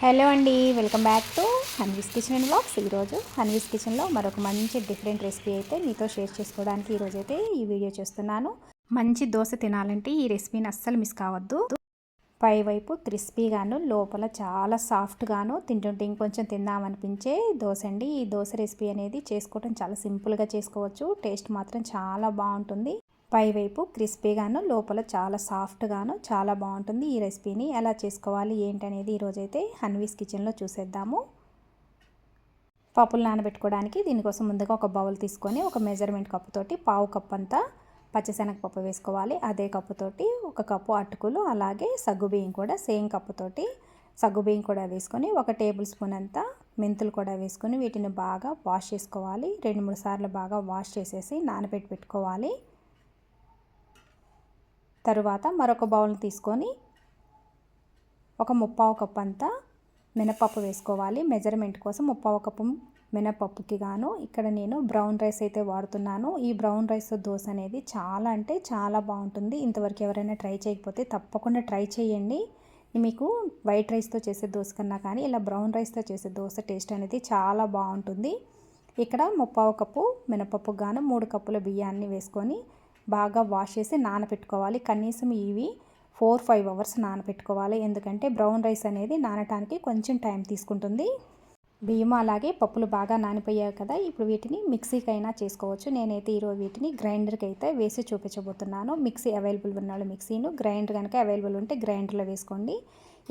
Hello అండి welcome back to Hanvi's kitchen and blogs. ఈరోజు హన్వీస్ కిచెన్లో మరొక మంచి డిఫరెంట్ రెసిపీ అయితే మీతో షేర్ చేసుకోవడానికి ఈరోజు అయితే ఈ వీడియో చేస్తున్నాను. మంచి దోశ తినాలంటే ఈ రెసిపీని అస్సలు మిస్ కావద్దు. పైవైపు క్రిస్పీగాను లోపల చాలా సాఫ్ట్గాను తింటుంటే ఇంకొంచెం తిందామనిపించే దోశ అండి. ఈ దోశ రెసిపీ అనేది చేసుకోవడం చాలా సింపుల్గా చేసుకోవచ్చు. టేస్ట్ మాత్రం చాలా బాగుంటుంది. పైవైపు క్రిస్పీగాను లోపల చాలా సాఫ్ట్గాను చాలా బాగుంటుంది ఈ రెసిపీని. ఎలా చేసుకోవాలి ఏంటనేది ఈరోజైతే హన్వీస్ కిచెన్లో చూసేద్దాము. పప్పులు నానబెట్టుకోవడానికి దీనికోసం ముందుగా ఒక బౌల్ తీసుకొని ఒక మెజర్మెంట్ కప్పుతోటి పావు కప్ అంతా పచ్చిశనగపప్పు వేసుకోవాలి. అదే కప్పుతోటి ఒక కప్పు అటుకులు అలాగే సగ్గుబియ్యం కూడా సేమ్ కప్పుతోటి సగ్గుబియ్యం కూడా వేసుకొని ఒక టేబుల్ స్పూన్ అంతా మెంతులు కూడా వేసుకొని వీటిని బాగా వాష్ చేసుకోవాలి. రెండు మూడు సార్లు బాగా వాష్ చేసేసి నానబెట్టి పెట్టుకోవాలి. తరువాత మరొక బౌల్ తీసుకొని ఒక ముప్పావు కప్ అంతా మినపప్పు వేసుకోవాలి. మెజర్మెంట్ కోసం ముప్పావు కప్పు మినపప్పుకి గాను ఇక్కడ నేను బ్రౌన్ రైస్ అయితే వాడుతున్నాను. ఈ బ్రౌన్ రైస్ దోశ అనేది చాలా అంటే చాలా బాగుంటుంది. ఇంతవరకు ఎవరైనా ట్రై చేయకపోతే తప్పకుండా ట్రై చేయండి. మీకు వైట్ రైస్తో చేసే దోశ కన్నా కానీ ఇలా బ్రౌన్ రైస్తో చేసే దోశ టేస్ట్ అనేది చాలా బాగుంటుంది. ఇక్కడ ముప్పావు కప్పు మినపప్పు గాను మూడు కప్పుల బియ్యాన్ని వేసుకొని బాగా వాష్ చేసి నానపెట్టుకోవాలి. కనీసం ఇవి ఫోర్ ఫైవ్ అవర్స్ నానపెట్టుకోవాలి. ఎందుకంటే బ్రౌన్ రైస్ అనేది నానటానికి కొంచెం టైం తీసుకుంటుంది. బియ్యం అలాగే పప్పులు బాగా నానిపోయాయి కదా ఇప్పుడు వీటిని మిక్సీకైనా చేసుకోవచ్చు. నేనైతే ఈరోజు వీటిని గ్రైండర్కి అయితే వేసి చూపించబోతున్నాను. మిక్సీ అవైలబుల్ ఉన్నాడు మిక్సీను గ్రైండర్ కనుక అవైలబుల్ ఉంటే గ్రైండర్లో వేసుకోండి.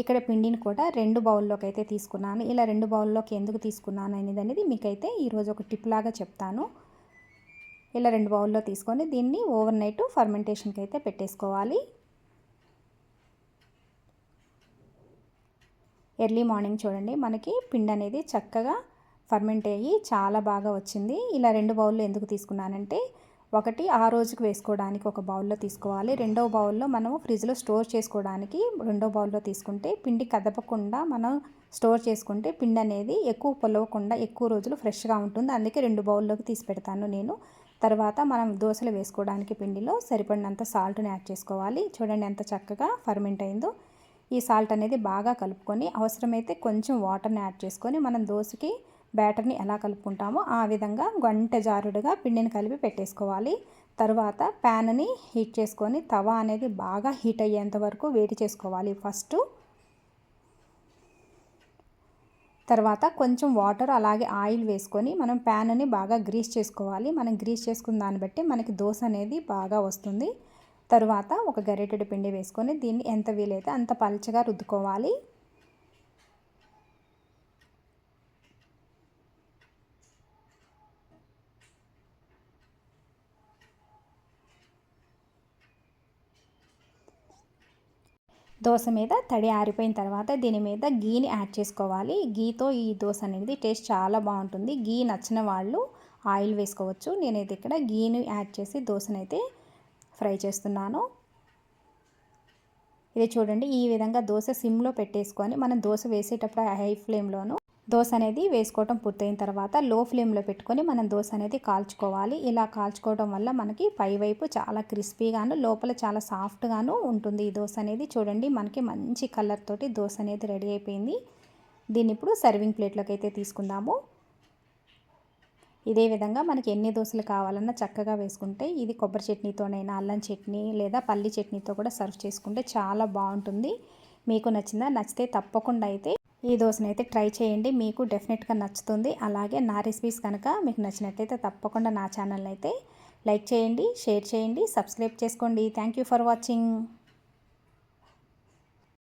ఇక్కడ పిండిని కూడా రెండు బౌల్లోకి అయితే తీసుకున్నాను. ఇలా రెండు బౌల్లోకి ఎందుకు తీసుకున్నాను అనేది అనేది మీకైతే ఈరోజు ఒక టిప్ లాగా చెప్తాను. ఇలా రెండు బౌల్లో తీసుకొని దీన్ని ఓవర్ నైట్ ఫర్మెంటేషన్కి అయితే పెట్టేసుకోవాలి. ఎర్లీ మార్నింగ్ చూడండి మనకి పిండి అనేది చక్కగా ఫర్మెంట్ అయ్యి చాలా బాగా వచ్చింది. ఇలా రెండు బౌల్లో ఎందుకు తీసుకున్నానంటే ఒకటి ఆ రోజుకి వేసుకోవడానికి ఒక బౌల్లో తీసుకోవాలి. రెండవ బౌల్లో మనం ఫ్రిడ్జ్లో స్టోర్ చేసుకోవడానికి రెండో బౌల్లో తీసుకుంటే పిండి కదపకుండా మనం స్టోర్ చేసుకుంటే పిండి అనేది ఎక్కువ పొలవకుండా ఎక్కువ రోజులు ఫ్రెష్గా ఉంటుంది. అందుకే రెండు బౌల్లోకి తీసి పెడతాను నేను. తర్వాత మనం దోశలు వేసుకోవడానికి పిండిలో సరిపడినంత సాల్ట్ని యాడ్ చేసుకోవాలి. చూడండి ఎంత చక్కగా ఫర్మెంట్ అయిందో. ఈ సాల్ట్ అనేది బాగా కలుపుకొని అవసరమైతే కొంచెం వాటర్ని యాడ్ చేసుకొని మనం దోశకి బ్యాటర్ని ఎలా కలుపుకుంటామో ఆ విధంగా గంట జారుడుగా పిండిని కలిపి పెట్టేసుకోవాలి. తర్వాత ప్యాన్ని హీట్ చేసుకొని తవా అనేది బాగా హీట్ అయ్యేంత వరకు వేడి చేసుకోవాలి. ఫస్ట్ తర్వాత కొంచెం వాటర్ అలాగే ఆయిల్ వేసుకొని మనం ప్యాన్ని బాగా గ్రీస్ చేసుకోవాలి. మనం గ్రీస్ చేసుకున్న దాన్ని బట్టి మనకి దోశ అనేది బాగా వస్తుంది. తరువాత ఒక గరిటెడు పిండి వేసుకొని దీన్ని ఎంత వీలైతే అంత పలచగా రుద్దుకోవాలి. దోశ మీద తడి ఆరిపోయిన తర్వాత దీని మీద గీని యాడ్ చేసుకోవాలి. గీతో ఈ దోశ అనేది టేస్ట్ చాలా బాగుంటుంది. గీ నచ్చిన వాళ్ళు ఆయిల్ వేసుకోవచ్చు. నేనైతే ఇక్కడ గీని యాడ్ చేసి దోశనైతే ఫ్రై చేస్తున్నాను. ఇది చూడండి ఈ విధంగా దోశ సిమ్లో పెట్టేసుకొని మనం దోశ వేసేటప్పుడు హై ఫ్లేమ్లోను దోశ అనేది వేసుకోవటం పూర్తయిన తర్వాత లో ఫ్లేమ్లో పెట్టుకొని మనం దోశ అనేది కాల్చుకోవాలి. ఇలా కాల్చుకోవడం వల్ల మనకి పైవైపు చాలా క్రిస్పీగాను లోపల చాలా సాఫ్ట్గాను ఉంటుంది ఈ దోశ అనేది చూడండి మనకి మంచి కలర్ తోటి దోశ అనేది రెడీ అయిపోయింది. దీన్ని ఇప్పుడు సర్వింగ్ ప్లేట్లోకి అయితే తీసుకుందాము. ఇదే విధంగా మనకి ఎన్ని దోశలు కావాలన్నా చక్కగా వేసుకుంటే ఇది కొబ్బరి చట్నీతోనైనా అల్లం చట్నీ లేదా పల్లి చట్నీతో కూడా సర్వ్ చేసుకుంటే చాలా బాగుంటుంది. మీకు నచ్చిందా? నచ్చితే తప్పకుండా అయితే ఈ దోశను అయితే ట్రై చేయండి. మీకు డెఫినెట్గా నచ్చుతుంది. అలాగే నా రెసిపీస్ కనుక మీకు నచ్చినట్లయితే తప్పకుండా నా ఛానల్ అయితే లైక్ చేయండి షేర్ చేయండి సబ్స్క్రైబ్ చేసుకోండి. Thank for watching.